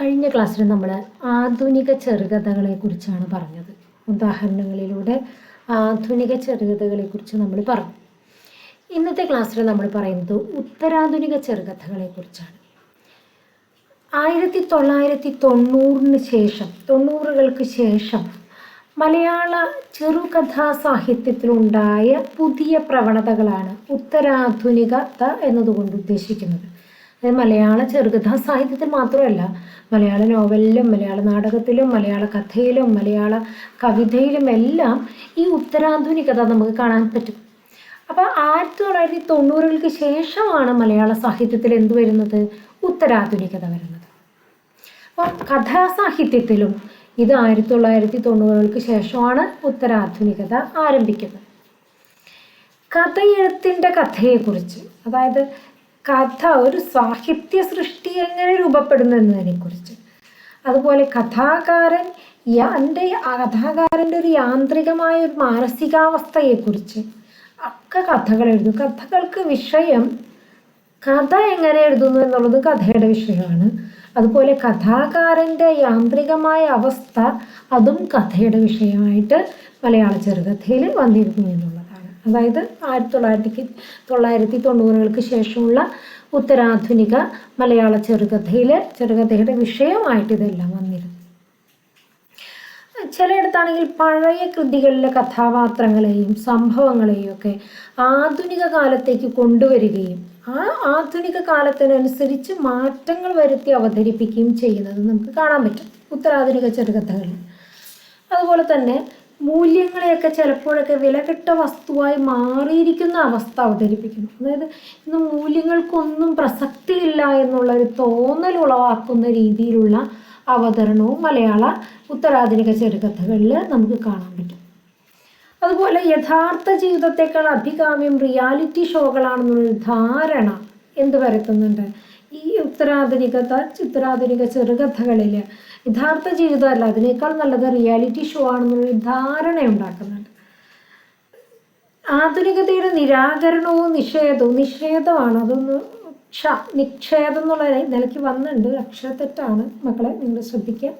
കഴിഞ്ഞ ക്ലാസ്സിൽ നമ്മൾ ആധുനിക ചെറുകഥകളെ കുറിച്ചാണ് പറഞ്ഞത്. ഉദാഹരണങ്ങളിലൂടെ ആധുനിക ചെറുകഥകളെ കുറിച്ച് നമ്മൾ പറഞ്ഞു. ഇന്നത്തെ ക്ലാസ്സിൽ നമ്മൾ പറയുന്നത് ഉത്തരാധുനിക ചെറുകഥകളെ കുറിച്ചാണ് ആയിരത്തി തൊള്ളായിരത്തി തൊണ്ണൂറിന് ശേഷം തൊണ്ണൂറുകൾക്ക് ശേഷം മലയാള ചെറുകഥാ സാഹിത്യത്തിലുണ്ടായ പുതിയ പ്രവണതകളാണ് ഉത്തരാധുനികത എന്നതുകൊണ്ട് ഉദ്ദേശിക്കുന്നത്. മലയാള ചെറുകഥാ സാഹിത്യത്തിൽ മാത്രമല്ല മലയാള നോവലിലും മലയാള നാടകത്തിലും മലയാള കഥയിലും മലയാള കവിതയിലും എല്ലാം ഈ ഉത്തരാധുനികത നമുക്ക് കാണാൻ പറ്റും. അപ്പോൾ ആയിരത്തി തൊള്ളായിരത്തി തൊണ്ണൂറുകൾക്ക് ശേഷമാണ് മലയാള സാഹിത്യത്തിൽ എന്ത് വരുന്നത്? ഉത്തരാധുനികത വരുന്നത്. അപ്പോൾ കഥാസാഹിത്യത്തിലും ഇത് ആയിരത്തി തൊള്ളായിരത്തി തൊണ്ണൂറുകൾക്ക് ശേഷമാണ് ഉത്തരാധുനികത ആരംഭിക്കുന്നത്. കഥയെഴുത്തിന്റെ കഥയെക്കുറിച്ച് അതായത് കഥ ഒരു സാഹിത്യ സൃഷ്ടി എങ്ങനെ രൂപപ്പെടുന്നു എന്നതിനെക്കുറിച്ച് അതുപോലെ കഥാകാരൻ എന്റെ കഥാകാരന്റെ ഒരു യാന്ത്രികമായ ഒരു മാനസികാവസ്ഥയെക്കുറിച്ച് ഒക്കെ കഥകൾ എഴുതും. കഥകൾക്ക് വിഷയം കഥ എങ്ങനെ എഴുതുന്നു എന്നുള്ളത് കഥയുടെ വിഷയമാണ്. അതുപോലെ കഥാകാരന്റെ യാന്ത്രികമായ അവസ്ഥ അതും കഥയുടെ വിഷയമായിട്ട് മലയാള ചെറുകഥയിൽ വന്നിരുന്നു എന്നുള്ളതാണ്. അതായത് ആയിരത്തി തൊള്ളായിരത്തി തൊള്ളായിരത്തി തൊണ്ണൂറുകൾക്ക് ശേഷമുള്ള ഉത്തരാധുനിക മലയാള ചെറുകഥയിൽ ചെറുകഥയുടെ വിഷയമായിട്ട് ഇതെല്ലാം വന്നിരുന്നു. ചിലയിടത്താണെങ്കിൽ പഴയ കൃതികളിലെ കഥാപാത്രങ്ങളെയും സംഭവങ്ങളെയും ഒക്കെ ആധുനിക കാലത്തേക്ക് കൊണ്ടുവരികയും ആ ആധുനിക കാലത്തിനനുസരിച്ച് മാറ്റങ്ങൾ വരുത്തി അവതരിപ്പിക്കുകയും ചെയ്യുന്നത് നമുക്ക് കാണാൻ പറ്റും. ഉത്തരാധുനിക ചെറുകഥകളിൽ. അതുപോലെ തന്നെ മൂല്യങ്ങളെയൊക്കെ ചിലപ്പോഴൊക്കെ വിലകെട്ട വസ്തുവായി മാറിയിരിക്കുന്ന അവസ്ഥ അവതരിപ്പിക്കുന്നു. അതായത് ഇന്ന് മൂല്യങ്ങൾക്കൊന്നും പ്രസക്തിയില്ല എന്നുള്ള ഒരു തോന്നൽ ഉളവാക്കുന്ന രീതിയിലുള്ള അവതരണവും മലയാള ഉത്തരാധുനിക ചെറുകഥകളിൽ നമുക്ക് കാണാൻ പറ്റും. അതുപോലെ യഥാർത്ഥ ജീവിതത്തെക്കാൾ അഭികാമ്യം റിയാലിറ്റി ഷോകളാണെന്നുള്ളൊരു ധാരണ എന്ത് വരുത്തുന്നുണ്ട് ഈ ഉത്തരാധുനിക ഉത്തരാധുനിക ചെറുകഥകളിൽ യഥാർത്ഥ ജീവിതമല്ല. അതിനേക്കാൾ നല്ലത് റിയാലിറ്റി ഷോ ആണെന്നുള്ളൊരു ധാരണ ഉണ്ടാക്കുന്നുണ്ട്. ആധുനികതയുടെ നിരാകരണവും നിഷേധവും നിഷേധമാണ്. അതൊന്ന് ക്ഷ നിക്ഷേധം എന്നുള്ള നിലയ്ക്ക് വന്നിട്ടുണ്ട്. അക്ഷരത്തെറ്റാണ്. മക്കളെ നിങ്ങൾ ശ്രദ്ധിക്കുക.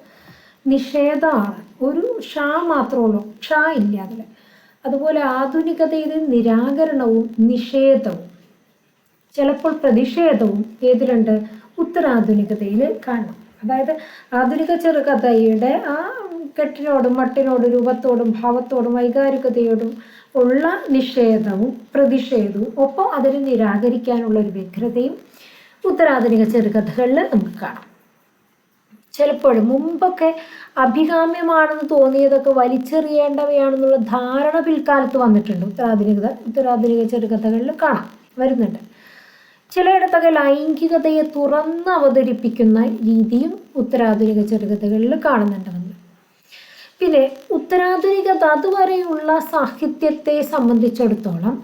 നിഷേധമാണ്. ഒരു ഷ മാത്രമുള്ളൂ ക്ഷ ഇല്ല അതിൽ അതുപോലെ ആധുനികതയുടെ നിരാകരണവും നിഷേധവും. ചിലപ്പോൾ പ്രതിഷേധവും ഏതിലുണ്ട് ഉത്തരാധുനികതയിൽ കാണാം. അതായത് ആധുനിക ചെറുകഥയുടെ ആ കെട്ടിനോടും മട്ടിനോടും രൂപത്തോടും ഭാവത്തോടും വൈകാരികതയോടും ഉള്ള നിഷേധവും പ്രതിഷേധവും ഒപ്പം അതിനെ നിരാകരിക്കാനുള്ള ഒരു വ്യഗ്രതയും ഉത്തരാധുനിക ചെറുകഥകളിൽ നമുക്ക് കാണാം. ചിലപ്പോഴും മുമ്പൊക്കെ അഭികാമ്യമാണെന്ന് തോന്നിയതൊക്കെ വലിച്ചെറിയേണ്ടവയാണെന്നുള്ള ധാരണ പിൽക്കാലത്ത് വന്നിട്ടുണ്ട്. ഉത്തരാധുനികത ഉത്തരാധുനിക ചെറുകഥകളിൽ കാണാം വരുന്നുണ്ട്. ചിലയിടത്തൊക്കെ ലൈംഗികതയെ തുറന്ന് അവതരിപ്പിക്കുന്ന രീതിയും ഉത്തരാധുനിക ചെറുകഥകളിൽ കാണുന്നുണ്ട് നമ്മൾ. പിന്നെ ഉത്തരാധുനികത അതുവരെയുള്ള സാഹിത്യത്തെ സംബന്ധിച്ചിടത്തോളം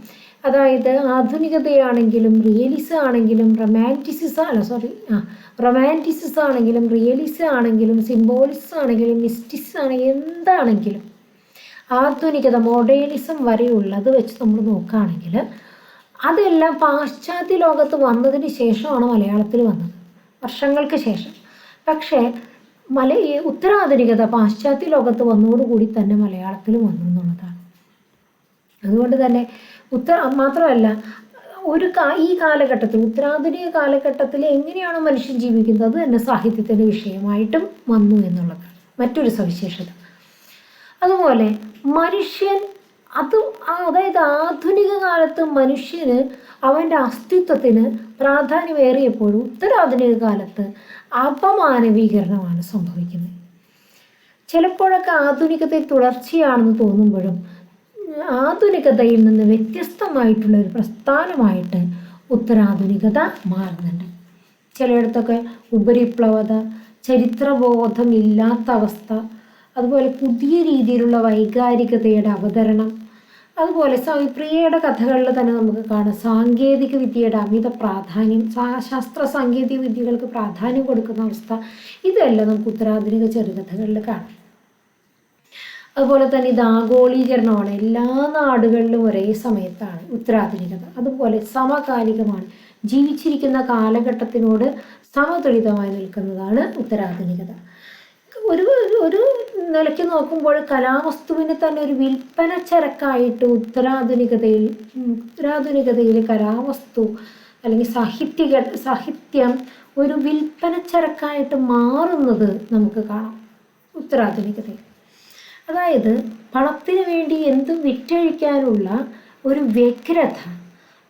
അതായത് ആധുനികതയാണെങ്കിലും റിയലിസം ആണെങ്കിലും റൊമാന്റിസിസം അല്ല സോറി ആ റൊമാന്റിസിസം ആണെങ്കിലും റിയലിസം ആണെങ്കിലും സിംബോളിസം ആണെങ്കിലും മിസ്റ്റിസം ആണെങ്കിലും എന്താണെങ്കിലും ആധുനികത മോഡേണിസം വരെയുള്ളത് വെച്ച് നമ്മൾ നോക്കുകയാണെങ്കിൽ അതെല്ലാം പാശ്ചാത്യ ലോകത്ത് വന്നതിന് ശേഷമാണ് മലയാളത്തിൽ വന്നത്. വർഷങ്ങൾക്ക് ശേഷം. പക്ഷേ മല ഈ ഉത്തരാധുനികത പാശ്ചാത്യ ലോകത്ത് വന്നതോടുകൂടി തന്നെ മലയാളത്തിൽ വന്നു എന്നുള്ളതാണ്. അതുകൊണ്ട് തന്നെ ഉത്തര മാത്രമല്ല ഒരു കാ ഈ കാലഘട്ടത്തിൽ ഉത്തരാധുനിക കാലഘട്ടത്തിൽ എങ്ങനെയാണ് മനുഷ്യൻ ജീവിക്കുന്നത്? അത് തന്നെ സാഹിത്യത്തിന്റെ വിഷയമായിട്ടും വന്നു എന്നുള്ളതാണ്. മറ്റൊരു സവിശേഷത. അതുപോലെ മനുഷ്യൻ അത് അതായത് ആധുനിക കാലത്ത് മനുഷ്യന് അവന്റെ അസ്തിത്വത്തിന് പ്രാധാന്യമേറിയപ്പോഴും ഉത്തരാധുനിക കാലത്ത് അപമാനവീകരണമാണ് സംഭവിക്കുന്നത്. ചിലപ്പോഴൊക്കെ ആധുനികതയിൽ തുടർച്ചയാണെന്ന് തോന്നുമ്പോഴും ആധുനികതയിൽ നിന്ന് വ്യത്യസ്തമായിട്ടുള്ള ഒരു പ്രസ്ഥാനമായിട്ട് ഉത്തരാധുനികത മാറുന്നുണ്ട്. ചിലയിടത്തൊക്കെ ഉപരിപ്ലവത ചരിത്രബോധമില്ലാത്ത അവസ്ഥ അതുപോലെ പുതിയ രീതിയിലുള്ള വൈകാരികതയുടെ അവതരണം അതുപോലെ പ്രിയയുടെ കഥകളിൽ തന്നെ നമുക്ക് കാണാം. സാങ്കേതിക വിദ്യയുടെ അമിത പ്രാധാന്യം ശാസ്ത്ര സാങ്കേതിക വിദ്യകൾക്ക് പ്രാധാന്യം കൊടുക്കുന്ന അവസ്ഥ ഇതെല്ലാം നമുക്ക് ഉത്തരാധുനിക ചെറുകഥകളിൽ കാണാം. അതുപോലെ തന്നെ ഇത് ആഗോളീകരണമാണ്. എല്ലാ നാടുകളിലും ഒരേ സമയത്താണ് ഉത്തരാധുനികത. അതുപോലെ സമകാലികമാണ്. ജീവിച്ചിരിക്കുന്ന കാലഘട്ടത്തിനോട് സമതുലിതമായി നിൽക്കുന്നതാണ് ഉത്തരാധുനികത. ഒരു ഒരു നിലയ്ക്ക് നോക്കുമ്പോൾ കലാവസ്തുവിനെ തന്നെ ഒരു വിൽപ്പന ചരക്കായിട്ട് ഉത്തരാധുനികതയിൽ ഉത്തരാധുനികതയിൽ കലാവസ്തു അല്ലെങ്കിൽ സാഹിത്യക സാഹിത്യം ഒരു വിൽപ്പന ചരക്കായിട്ട് മാറുന്നത് നമുക്ക് കാണാം ഉത്തരാധുനികതയിൽ. അതായത് പണത്തിന് വേണ്ടി എന്തും വിറ്റഴിക്കാനുള്ള ഒരു വ്യഗ്രത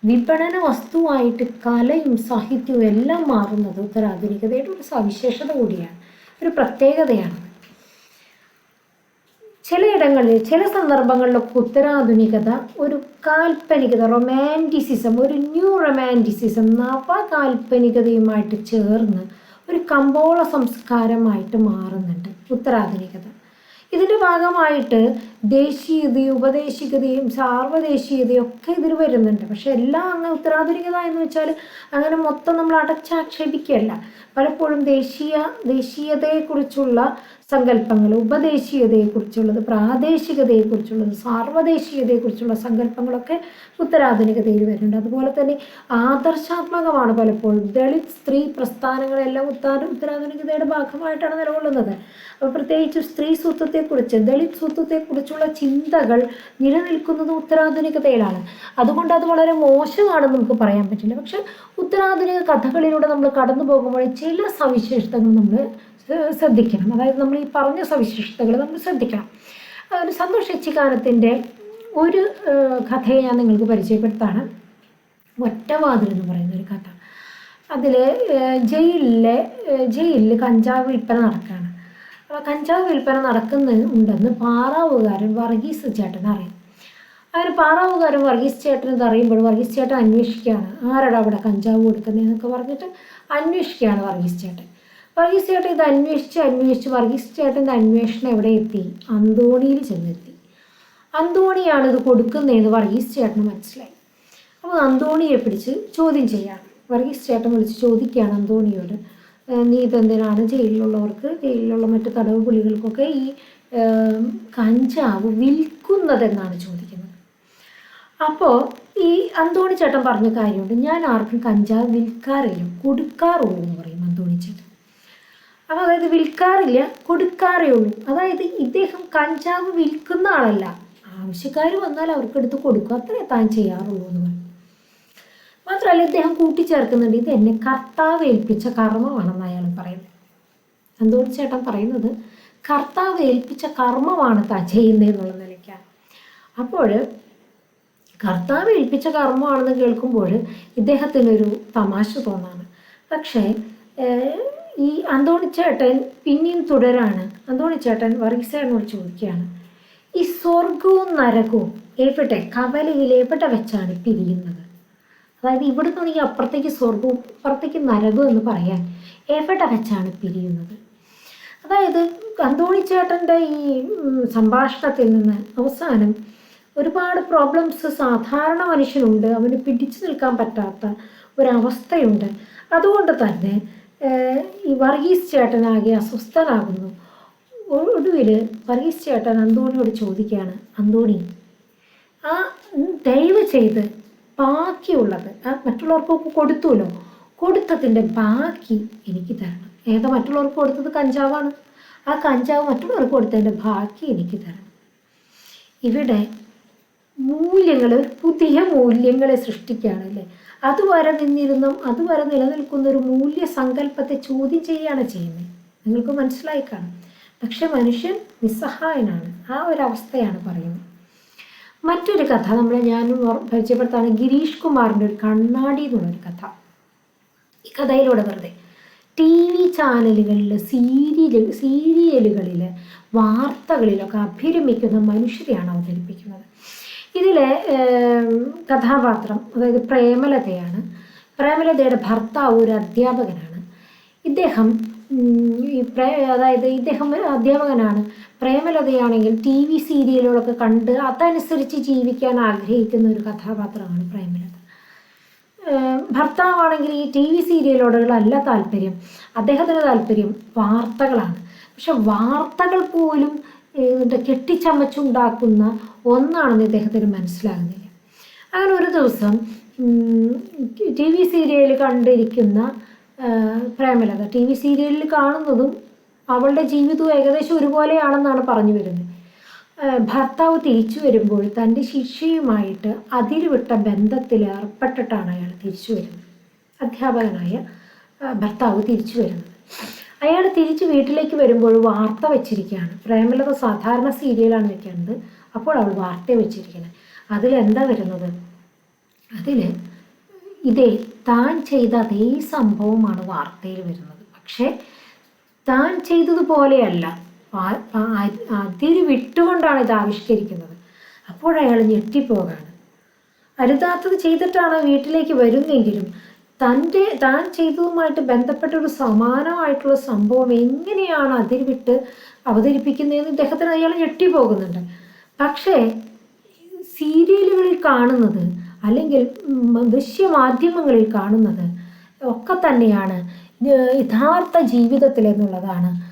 വിപണന വസ്തുവായിട്ട് കലയും സാഹിത്യവും എല്ലാം മാറുന്നത് ഉത്തരാധുനികതയുടെ ഒരു സവിശേഷത കൂടിയാണ് ഒരു പ്രത്യേകതയാണ്. ചിലയിടങ്ങളിൽ ചില സന്ദർഭങ്ങളിലൊക്കെ ഉത്തരാധുനികത ഒരു കാൽപ്പനികത റൊമാന്റിസിസം ഒരു ന്യൂ റൊമാന്റിസിസം നവകാൽപ്പനികതയുമായിട്ട് ചേർന്ന് ഒരു കമ്പോള സംസ്കാരമായിട്ട് മാറുന്നുണ്ട് ഉത്തരാധുനികത. ഇതിന്റെ ഭാഗമായിട്ട് ദേശീയതയും ഉപദേശികതയും സാർവദേശീയതയും ഒക്കെ ഇതിൽ വരുന്നുണ്ട്. പക്ഷേ എല്ലാം അങ്ങനെ ഉത്തരാധുനികത എന്ന് വെച്ചാൽ അങ്ങനെ മൊത്തം നമ്മൾ അടച്ചാക്ഷേപിക്കുകയല്ല. പലപ്പോഴും ദേശീയ ദേശീയതയെക്കുറിച്ചുള്ള സങ്കല്പങ്ങൾ ഉപദേശീയതയെക്കുറിച്ചുള്ളത് പ്രാദേശികതയെക്കുറിച്ചുള്ളത് സാർവദേശീയതയെക്കുറിച്ചുള്ള സങ്കല്പങ്ങളൊക്കെ ഉത്തരാധുനികതയിൽ വരുന്നുണ്ട്. അതുപോലെ തന്നെ ആദർശാത്മകമാണ് പലപ്പോഴും. ദളിത് സ്ത്രീ പ്രസ്ഥാനങ്ങളെല്ലാം ഉത്താ ഉത്തരാധുനികതയുടെ ഭാഗമായിട്ടാണ് നിലകൊള്ളുന്നത്. അപ്പോൾ പ്രത്യേകിച്ച് സ്ത്രീ സ്വത്വത്തെക്കുറിച്ച് ദളിത് സ്വത്വത്തെക്കുറിച്ചുള്ള ചിന്തകൾ നിലനിൽക്കുന്നത് ഉത്തരാധുനികതയിലാണ്. അതുകൊണ്ട് അത് വളരെ മോശമാണെന്ന് നമുക്ക് പറയാൻ പറ്റില്ല. പക്ഷെ ഉത്തരാധുനിക കഥകളിലൂടെ നമ്മൾ കടന്നു പോകുമ്പോൾ ചില സവിശേഷതകൾ നമ്മൾ ശ്രദ്ധിക്കണം. അതായത് നമ്മൾ ഈ പറഞ്ഞ സവിശേഷതകൾ നമ്മൾ ശ്രദ്ധിക്കണം. ഒരു സന്തോഷ് ഒരു കഥയെ ഞാൻ നിങ്ങൾക്ക് പരിചയപ്പെടുത്താണ്. ഒറ്റവാതിൽ എന്ന് പറയുന്ന ഒരു കഥ. അതിൽ ജയിലിലെ ജയിലിൽ കഞ്ചാവ് വിൽപ്പന നടക്കുകയാണ്. അപ്പോൾ കഞ്ചാവ് വിൽപ്പന നടക്കുന്ന ഉണ്ടെന്ന് പാറാവുകാരൻ വർഗീസ് ചേട്ടൻ അറിയും. അങ്ങനെ പാറാവുകാരൻ വർഗീസ് ചേട്ടൻ ഇത് അറിയുമ്പോൾ വർഗീസ് ചേട്ടൻ അന്വേഷിക്കുകയാണ്. ആരടാ അവിടെ കഞ്ചാവ് കൊടുക്കുന്നതെന്നൊക്കെ പറഞ്ഞിട്ട് അന്വേഷിക്കുകയാണ് വർഗീസ് ചേട്ടൻ. വർഗീസ് ചേട്ടൻ ഇത് അന്വേഷിച്ച് അന്വേഷിച്ച് വർഗീസ് ചേട്ടന്റെ അന്വേഷണം എവിടെ എത്തി? അന്തോണിയിൽ ചെന്നെത്തി. അന്തോണിയാണ് ഇത് കൊടുക്കുന്നതെന്ന് വർഗീസ് ചേട്ടന് മനസ്സിലായി. അപ്പോൾ അന്തോണിയെ പിടിച്ച് ചോദ്യം ചെയ്യാണ്. വർഗീസ് ചേട്ടൻ വിളിച്ച് ചോദിക്കുകയാണ് അന്തോണിയോട് "ഏഹ് നീ ഇതെന്തിനാണ് ജയിലിലുള്ളവർക്ക് ജയിലിലുള്ള മറ്റു തടവ് പുലികൾക്കൊക്കെ ഈ കഞ്ചാവ് വിൽക്കുന്നതെന്നാണ് ചോദിക്കുന്നത്? അപ്പോൾ ഈ അന്തോണി ചേട്ടൻ പറഞ്ഞ കാര്യമുണ്ട്. ഞാൻ ആർക്കും കഞ്ചാവ് വിൽക്കാറില്ല കൊടുക്കാറുള്ളൂ എന്ന് പറയും അന്തോണി ചേട്ടൻ. അപ്പോൾ അതായത് വിൽക്കാറില്ല കൊടുക്കാറേ ഉള്ളൂ. അതായത് ഇദ്ദേഹം കഞ്ചാവ് വിൽക്കുന്ന ആളല്ല. ആവശ്യക്കാർ വന്നാൽ അവർക്ക് എടുത്ത് കൊടുക്കും. അത്രേ താൻ ചെയ്യാറുള്ളൂ എന്ന് പറയും. മാത്രമല്ല ഇദ്ദേഹം കൂട്ടിച്ചേർക്കുന്നുണ്ട്. ഇത് എന്നെ കർത്താവ് ഏൽപ്പിച്ച കർമ്മമാണെന്ന് അയാൾ പറയുന്നത്. അന്തോണി ചേട്ടൻ പറയുന്നത്? കർത്താവ് ഏൽപ്പിച്ച കർമ്മമാണ് താൻ ചെയ്യുന്നതെന്നുള്ള നിലയ്ക്കാണ്. അപ്പോൾ കർത്താവ് ഏൽപ്പിച്ച കർമ്മമാണെന്ന് കേൾക്കുമ്പോൾ ഇദ്ദേഹത്തിനൊരു തമാശ തോന്നാണ്. പക്ഷേ ഈ അന്തോണിച്ചേട്ടൻ പിന്നെയും തുടരാണ്. അന്തോണിച്ചേട്ടൻ വർഗീസേട്ടനോട് ചോദിക്കുകയാണ്. ഈ സ്വർഗവും നരകവും എവിടെ? കവലയിൽ എവിടെ വെച്ചാണ് പിരിയുന്നത്? അതായത് ഇവിടെ നിന്നാണെങ്കിൽ അപ്പുറത്തേക്ക് സ്വർഗവും അപ്പുറത്തേക്ക് നരകവും എന്ന് പറയാൻ എവിടെ വെച്ചാണ് പിരിയുന്നത്? അതായത് അന്തോണിച്ചേട്ടന്റെ ഈ സംഭാഷണത്തിൽ നിന്ന് അവസാനം ഒരുപാട് പ്രോബ്ലംസ് സാധാരണ മനുഷ്യനുണ്ട്. അവന് പിടിച്ചു നിൽക്കാൻ പറ്റാത്ത ഒരവസ്ഥയുണ്ട്. അതുകൊണ്ട് തന്നെ ഈ വർഗീസ് ചേട്ടനാകെ അസ്വസ്ഥനാകുന്നു. ഒടുവിൽ വർഗീസ് ചേട്ടൻ അന്തോണിയോട് ചോദിക്കുകയാണ് അന്തോണി ആ ദയവ് ചെയ്ത് ബാക്കിയുള്ളത് മറ്റുള്ളവർക്കൊക്കെ കൊടുത്തുല്ലോ കൊടുത്തതിന്റെ ബാക്കി എനിക്ക് തരണം. ഏതാ മറ്റുള്ളവർക്ക് കൊടുത്തത്? കഞ്ചാവാണ്. ആ കഞ്ചാവ് മറ്റുള്ളവർക്ക് കൊടുത്തതിന്റെ ബാക്കി എനിക്ക് തരണം. ഇവിടെ മൂല്യങ്ങൾ പുതിയ മൂല്യങ്ങളെ സൃഷ്ടിക്കുകയാണ് അല്ലേ? അതുവരെ നിന്നിരുന്നും അതുവരെ നിലനിൽക്കുന്ന ഒരു മൂല്യ സങ്കല്പത്തെ ചോദ്യം ചെയ്യുകയാണ് ചെയ്യുന്നത്. നിങ്ങൾക്ക് മനസ്സിലായി കാണും. പക്ഷെ മനുഷ്യൻ നിസ്സഹായനാണ്. ആ ഒരു അവസ്ഥയാണ് പറയുന്നത്. മറ്റൊരു കഥ നമ്മൾ ഞാൻ പരിചയപ്പെടുത്താണ് ഗിരീഷ് കുമാറിന്റെ ഒരു കണ്ണാടി എന്നുള്ളൊരു കഥ. ഈ കഥയിലൂടെ വെറുതെ ടി വി ചാനലുകളിൽ സീരിയൽ സീരിയലുകളിൽ വാർത്തകളിലൊക്കെ അഭിരമിക്കുന്ന മനുഷ്യരെയാണ് അവതരിപ്പിക്കുന്നത്. ഇതിലെ കഥാപാത്രം അതായത് പ്രേമലതയാണ്. പ്രേമലതയുടെ ഭർത്താവ് ഒരു അധ്യാപകനാണ്. ഇദ്ദേഹം ഈ പ്രേ അതായത് ഇദ്ദേഹം ഒരു അധ്യാപകനാണ്. പ്രേമലതയാണെങ്കിൽ ടി വി സീരിയലുകളൊക്കെ കണ്ട് അതനുസരിച്ച് ജീവിക്കാൻ ആഗ്രഹിക്കുന്ന ഒരു കഥാപാത്രമാണ് പ്രേമലത. ഭർത്താവാണെങ്കിൽ ഈ ടി വി സീരിയലോടുകളല്ല താല്പര്യം അദ്ദേഹത്തിന് താല്പര്യം വാർത്തകളാണ്. പക്ഷെ വാർത്തകൾ പോലും കെട്ടിച്ചമച്ചുണ്ടാക്കുന്ന ഒന്നാണെന്ന് ഇദ്ദേഹത്തിന് മനസ്സിലാകുന്നില്ല. അങ്ങനെ ഒരു ദിവസം ടി വി സീരിയൽ കണ്ടിരിക്കുന്ന പ്രേമലത ടി വി സീരിയലിൽ കാണുന്നതും അവളുടെ ജീവിതവും ഏകദേശം ഒരുപോലെയാണെന്നാണ് പറഞ്ഞു വരുന്നത്. ഭർത്താവ് തിരിച്ചു വരുമ്പോൾ തന്റെ ശിഷ്യയുമായിട്ട് അതിരുവിട്ട ബന്ധത്തിൽ ഏർപ്പെട്ടിട്ടാണ് അയാൾ തിരിച്ചു വരുന്നത്. അധ്യാപകനായ ഭർത്താവ് തിരിച്ചു വരുന്നത്. അയാൾ തിരിച്ച് വീട്ടിലേക്ക് വരുമ്പോൾ വാർത്ത വെച്ചിരിക്കുകയാണ്. പ്രേമലത സാധാരണ സീരിയലാണ് വെക്കുന്നത്. അപ്പോൾ അവൾ വാർത്ത വെച്ചിരിക്കുന്നത് അതിലെന്താ വരുന്നത്? അതിൽ ഇതേ താൻ ചെയ്ത അതേ സംഭവമാണ് വാർത്തയിൽ വരുന്നത്. പക്ഷേ താൻ ചെയ്തതുപോലെയല്ല അതിര് വിട്ടുകൊണ്ടാണ് ഇത് ആവിഷ്കരിക്കുന്നത്. അപ്പോഴയാൾ ഞെട്ടിപ്പോകാണ്. അരുതാത്തത് ചെയ്തിട്ടാണ് വീട്ടിലേക്ക് വരുന്നെങ്കിലും തന്റെ താൻ ചെയ്തതുമായിട്ട് ബന്ധപ്പെട്ട ഒരു സമാനമായിട്ടുള്ള സംഭവം എങ്ങനെയാണ് അതിൽ വിട്ട് അവതരിപ്പിക്കുന്നതെന്ന് ഇദ്ദേഹത്തിന് അയാൾ ഞെട്ടിപ്പോകുന്നുണ്ട്. പക്ഷേ സീരിയലുകളിൽ കാണുന്നത് അല്ലെങ്കിൽ ദൃശ്യമാധ്യമങ്ങളിൽ കാണുന്നത് ഒക്കെ തന്നെയാണ് യഥാർത്ഥ ജീവിതത്തിൽ എന്നുള്ളതാണ്.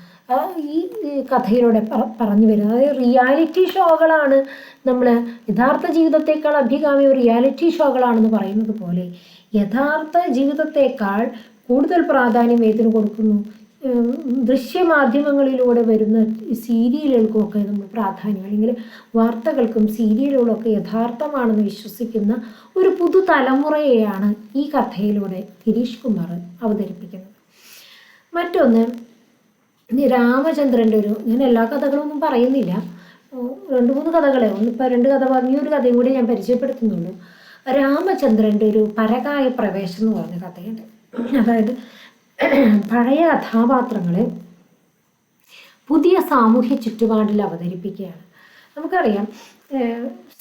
ഈ കഥയിലൂടെ പറ- പറഞ്ഞു വരുന്നത്. അതായത് റിയാലിറ്റി ഷോകളാണ് നമ്മൾ യഥാർത്ഥ ജീവിതത്തേക്കാൾ അഭികാമ്യ റിയാലിറ്റി ഷോകളാണെന്ന് പറയുന്നത് പോലെ യഥാർത്ഥ ജീവിതത്തെക്കാൾ കൂടുതൽ പ്രാധാന്യം ഏതിന് കൊടുക്കുന്നു? ദൃശ്യമാധ്യമങ്ങളിലൂടെ വരുന്ന സീരിയലുകൾക്കുമൊക്കെ നമ്മൾ പ്രാധാന്യം അല്ലെങ്കിൽ വാർത്തകൾക്കും സീരിയലുകളൊക്കെ യഥാർത്ഥമാണെന്ന് വിശ്വസിക്കുന്ന ഒരു പുതുതലമുറയെയാണ് ഈ കഥയിലൂടെ ഗിരീഷ് കുമാർ അവതരിപ്പിക്കുന്നത്. മറ്റൊന്ന് രാമചന്ദ്രന്റെ ഒരു ഞാൻ എല്ലാ കഥകളൊന്നും പറയുന്നില്ല. രണ്ട് മൂന്ന് കഥകളെ ഒന്നിപ്പോൾ രണ്ട് കഥ പറഞ്ഞു ഒരു കഥയും കൂടി ഞാൻ പരിചയപ്പെടുത്തുന്നുള്ളൂ. രാമചന്ദ്രന്റെ ഒരു പരകായ പ്രവേശം എന്ന് പറഞ്ഞ കഥയുണ്ട്. അതായത് പഴയ കഥാപാത്രങ്ങളെ പുതിയ സാമൂഹ്യ ചുറ്റുപാടിൽ അവതരിപ്പിക്കുകയാണ്. നമുക്കറിയാം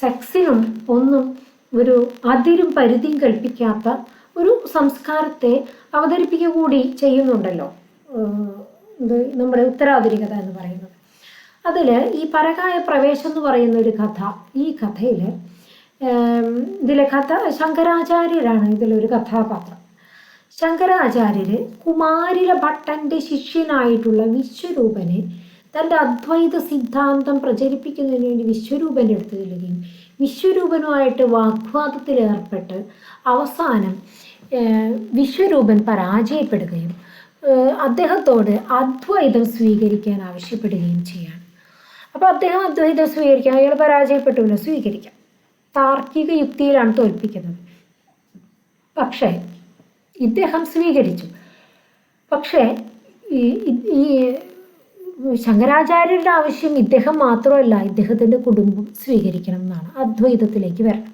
സെക്സിനും ഒന്നും ഒരു അതിരും പരിധിയും കൽപ്പിക്കാത്ത ഒരു സംസ്കാരത്തെ അവതരിപ്പിക്കുക കൂടി ചെയ്യുന്നുണ്ടല്ലോ. ഇത് നമ്മുടെ ഉത്തരാധുനികത എന്ന് പറയുന്നത്. അതിൽ ഈ പരകായ പ്രവേശം എന്ന് പറയുന്ന ഒരു കഥ ഈ കഥയിൽ ഇതിലെ കഥ ശങ്കരാചാര്യരാണ് ഇതിലൊരു കഥാപാത്രം. ശങ്കരാചാര്യര് കുമാരില ഭട്ടന്റെ ശിഷ്യനായിട്ടുള്ള വിശ്വരൂപനെ തന്റെ അദ്വൈത സിദ്ധാന്തം പ്രചരിപ്പിക്കുന്നതിന് വേണ്ടി വിശ്വരൂപന്റെ അടുത്ത് ചെല്ലുകയും വിശ്വരൂപനുമായിട്ട് വാഗ്വാദത്തിൽ ഏർപ്പെട്ട് അവസാനം വിശ്വരൂപൻ പരാജയപ്പെടുകയും അദ്ദേഹത്തോട് അദ്വൈതം സ്വീകരിക്കാൻ ആവശ്യപ്പെടുകയും ചെയ്യാണ്. അപ്പോൾ അദ്ദേഹം അദ്വൈതം സ്വീകരിക്കാം അയാൾ പരാജയപ്പെട്ടില്ല സ്വീകരിക്കാം. താർക്കിക യുക്തിയിലാണ് തോൽപ്പിക്കുന്നത്. പക്ഷേ ഇദ്ദേഹം സ്വീകരിച്ചു. പക്ഷേ ഈ ശങ്കരാചാര്യരുടെ ആവശ്യം ഇദ്ദേഹം മാത്രമല്ല ഇദ്ദേഹത്തിന്റെ കുടുംബം സ്വീകരിക്കണം എന്നാണ് അദ്വൈതത്തിലേക്ക് വരണം.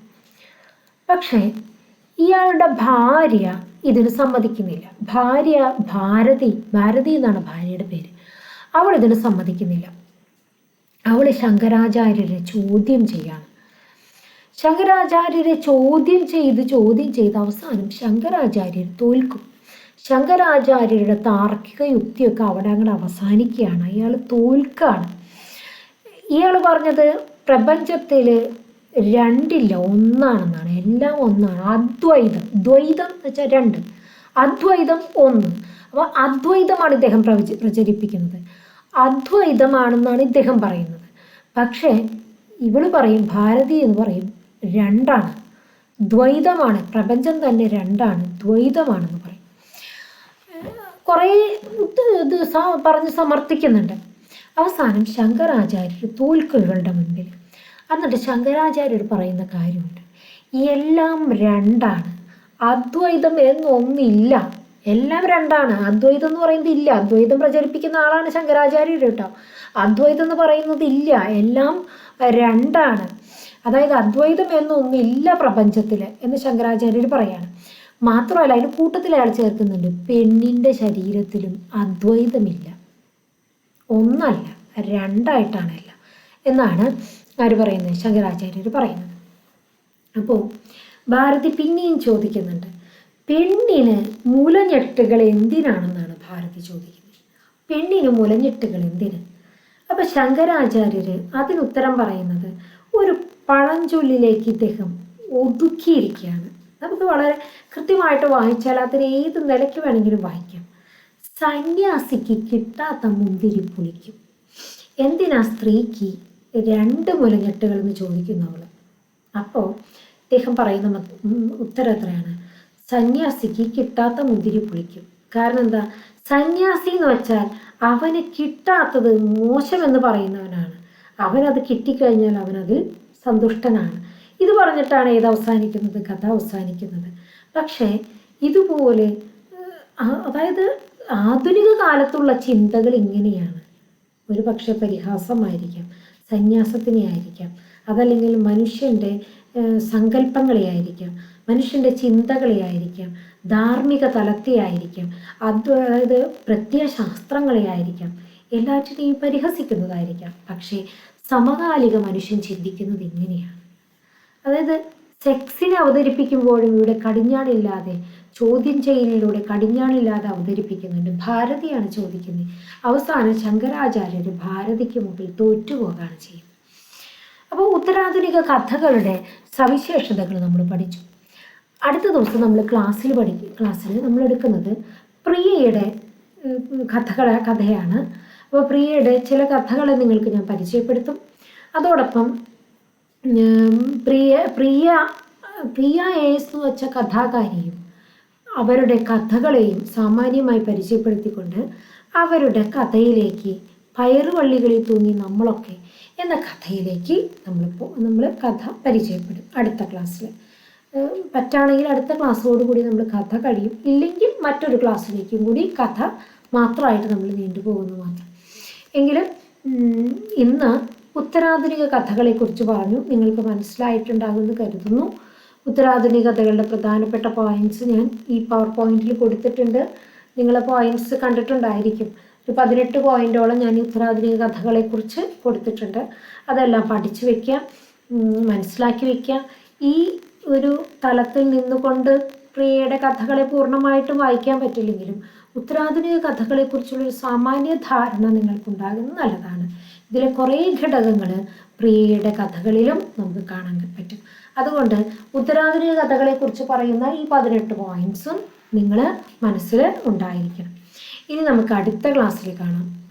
പക്ഷേ ഇയാളുടെ ഭാര്യ ഇതിന് സമ്മതിക്കുന്നില്ല. ഭാര്യ ഭാരതി ഭാരതി എന്നാണ് ഭാര്യയുടെ പേര്. അവൾ ഇതിന് സമ്മതിക്കുന്നില്ല. അവൾ ശങ്കരാചാര്യരെ ചോദ്യം ചെയ്യാണ്. ശങ്കരാചാര്യരെ ചോദ്യം ചെയ്ത് ചോദ്യം ചെയ്ത് അവസാനം ശങ്കരാചാര്യർ തോൽക്കും. ശങ്കരാചാര്യരുടെ താർക്കിക യുക്തിയൊക്കെ അവിടെ അങ്ങോട്ട് അവസാനിക്കുകയാണ്. അയാൾ തോൽക്കാണ്. ഇയാൾ പറഞ്ഞത് പ്രപഞ്ചത്തിൽ രണ്ടില്ല ഒന്നാണെന്നാണ്. എല്ലാം ഒന്നാണ്. അദ്വൈതം. ദ്വൈതം എന്ന് വെച്ചാൽ രണ്ട്. അദ്വൈതം ഒന്ന്. അപ്പോൾ അദ്വൈതമാണ് ഇദ്ദേഹം പ്രചരിപ്പിക്കുന്നത്. അദ്വൈതമാണെന്നാണ് ഇദ്ദേഹം പറയുന്നത്. പക്ഷേ ഇവൾ പറയും ഭാരതി എന്ന് പറയും രണ്ടാണ്. ദ്വൈതമാണ്. പ്രപഞ്ചം തന്നെ രണ്ടാണ്. ദ്വൈതമാണെന്ന് പറയും. കുറേ ഇത് പറഞ്ഞ് സമർത്ഥിക്കുന്നുണ്ട്. അവസാനം ശങ്കരാചാര്യർ തോൽക്കുകളുടെ മുൻപിൽ എന്നിട്ട് ശങ്കരാചാര്യർ പറയുന്ന കാര്യമുണ്ട്. എല്ലാം രണ്ടാണ്. അദ്വൈതം എന്നൊന്നില്ല എല്ലാം രണ്ടാണ്. അദ്വൈതം എന്ന് പറയുന്നത് ഇല്ല. അദ്വൈതം പ്രചരിപ്പിക്കുന്ന ആളാണ് ശങ്കരാചാര്യർ കേട്ടോ. അദ്വൈതം എന്ന് പറയുന്നത് ഇല്ല. എല്ലാം രണ്ടാണ്. അതായത് അദ്വൈതം എന്നൊന്നില്ല പ്രപഞ്ചത്തിൽ എന്ന് ശങ്കരാചാര്യർ പറയാണ്. മാത്രമല്ല അതിന് കൂട്ടത്തിൽ അയാൾ ചേർക്കുന്നുണ്ട്. പെണ്ണിന്റെ ശരീരത്തിലും അദ്വൈതമില്ല. ഒന്നല്ല രണ്ടായിട്ടാണല്ല എന്നാണ് ആര് പറയുന്നത്? ശങ്കരാചാര്യർ പറയുന്നത്. അപ്പോൾ ഭാരതി പിന്നെയും ചോദിക്കുന്നുണ്ട്. പെണ്ണിന് മുലഞ്ഞെട്ടുകൾ എന്തിനാണെന്നാണ് ഭാരതി ചോദിക്കുന്നത്? പെണ്ണിന് മുലഞ്ഞെട്ടുകൾ എന്തിന്? അപ്പം ശങ്കരാചാര്യർ അതിനുത്തരം പറയുന്നത് ഒരു പഴഞ്ചൊല്ലിലേക്ക് ഇദ്ദേഹം ഒതുക്കിയിരിക്കുകയാണ്. നമുക്ക് വളരെ കൃത്യമായിട്ട് വായിച്ചാൽ അതിന് ഏത് നിലയ്ക്ക് വേണമെങ്കിലും വായിക്കാം. സന്യാസിക്ക് കിട്ടാത്ത മുന്തിരി പുളിക്കും. എന്തിനാ സ്ത്രീക്ക് രണ്ട് മുലഞ്ഞെട്ടുകൾ എന്ന് ചോദിക്കുന്നവൾ? അപ്പോൾ ഇദ്ദേഹം പറയുന്ന ഉത്തരം എത്രയാണ്? സന്യാസിക്ക് കിട്ടാത്ത മുന്തിരി പുളിക്കും. കാരണം എന്താ? സന്യാസി എന്ന് വെച്ചാൽ അവന് കിട്ടാത്തത് മോശമെന്ന് പറയുന്നവനാണ്. അവനത് കിട്ടിക്കഴിഞ്ഞാൽ അവനതിൽ സന്തുഷ്ടനാണ്. ഇത് പറഞ്ഞിട്ടാണ് ഏത് അവസാനിക്കുന്നത്? കഥ അവസാനിക്കുന്നത്. പക്ഷേ ഇതുപോലെ അതായത് ആധുനിക കാലത്തുള്ള ചിന്തകൾ ഇങ്ങനെയാണ്. ഒരു പക്ഷേ പരിഹാസമായിരിക്കാം സന്യാസത്തിനെ ആയിരിക്കാം അതല്ലെങ്കിൽ മനുഷ്യന്റെ സങ്കല്പങ്ങളെ ആയിരിക്കാം മനുഷ്യന്റെ ചിന്തകളെ ആയിരിക്കാം ധാർമ്മിക തലത്തെ ആയിരിക്കാം അതായത് പ്രത്യയശാസ്ത്രങ്ങളെ ആയിരിക്കാം എല്ലാറ്റിനെയും പരിഹസിക്കുന്നതായിരിക്കാം. പക്ഷേ സമകാലിക മനുഷ്യൻ ചിന്തിക്കുന്നത് എങ്ങനെയാണ്? അതായത് സെക്സിനെ അവതരിപ്പിക്കുമ്പോഴും ഇവിടെ കടിഞ്ഞാണില്ലാതെ ചോദ്യം ചെയ്യലിലൂടെ കടിഞ്ഞാണില്ലാതെ അവതരിപ്പിക്കുന്നുണ്ട്. ഭാരതിയാണ് ചോദിക്കുന്നത്. അവസാനം ശങ്കരാചാര്യർ ഭാരതിക്ക് മുമ്പിൽ തോറ്റുപോകാണ് ചെയ്യുന്നത്. അപ്പോൾ ഉത്തരാധുനിക കഥകളുടെ സവിശേഷതകൾ നമ്മൾ പഠിച്ചു. അടുത്ത ദിവസം നമ്മൾ ക്ലാസ്സിൽ പഠിക്കും. ക്ലാസ്സിൽ നമ്മൾ എടുക്കുന്നത് പ്രിയയുടെ കഥകളെ കഥയാണ് അപ്പോൾ പ്രിയയുടെ ചില കഥകളെ നിങ്ങൾക്ക് ഞാൻ പരിചയപ്പെടുത്തും. അതോടൊപ്പം പ്രിയ പ്രിയ പ്രിയ ഏസു വച്ച കഥാകാരിയും അവരുടെ കഥകളെയും സാമാന്യമായി പരിചയപ്പെടുത്തിക്കൊണ്ട് അവരുടെ കഥയിലേക്ക് പയറുവള്ളികളിൽ തൂങ്ങി നമ്മളൊക്കെ എന്ന കഥയിലേക്ക് നമ്മളിപ്പോൾ നമ്മൾ കഥ പരിചയപ്പെടും അടുത്ത ക്ലാസ്സിൽ പറ്റാണെങ്കിൽ അടുത്ത ക്ലാസ്സോടുകൂടി നമ്മൾ കഥ കഴിയും. ഇല്ലെങ്കിൽ മറ്റൊരു ക്ലാസ്സിലേക്കും കൂടി കഥ മാത്രമായിട്ട് നമ്മൾ നീണ്ടുപോകുന്നു മാത്രം. എങ്കിലും ഇന്ന് ഉത്തരാധുനിക കഥകളെക്കുറിച്ച് പറഞ്ഞു. നിങ്ങൾക്ക് മനസ്സിലായിട്ടുണ്ടാകുമെന്ന് കരുതുന്നു. ഉത്തരാധുനിക കഥകളുടെ പ്രധാനപ്പെട്ട പോയിന്റ്സ് ഞാൻ ഈ പവർ പോയിന്റിൽ കൊടുത്തിട്ടുണ്ട്. നിങ്ങൾ പോയിന്റ്സ് കണ്ടിട്ടുണ്ടായിരിക്കും. ഒരു പതിനെട്ട് പോയിന്റോളം ഞാൻ ഉത്തരാധുനിക കഥകളെക്കുറിച്ച് കൊടുത്തിട്ടുണ്ട്. അതെല്ലാം പഠിച്ചു വെക്കുക മനസ്സിലാക്കി വെക്കുക ഈ ഒരു തലത്തിൽ നിന്നുകൊണ്ട് പ്രിയയുടെ കഥകളെ പൂർണമായിട്ടും വായിക്കാൻ പറ്റില്ലെങ്കിലും ഉത്തരാധുനിക കഥകളെക്കുറിച്ചുള്ള ഒരു സാമാന്യ ധാരണ നിങ്ങൾക്കുണ്ടാകുന്നത് നല്ലതാണ്. ഇതിലെ കുറേ ഘടകങ്ങൾ പ്രിയയുടെ കഥകളിലും നമുക്ക് കാണാൻ പറ്റും. അതുകൊണ്ട് ഉത്തരാധുനിക കഥകളെക്കുറിച്ച് പറയുന്ന ഈ പതിനെട്ട് പോയിന്റ്സും നിങ്ങൾ മനസ്സിൽ ഉണ്ടായിരിക്കണം. ഇനി നമുക്ക് അടുത്ത ക്ലാസ്സിൽ കാണാം.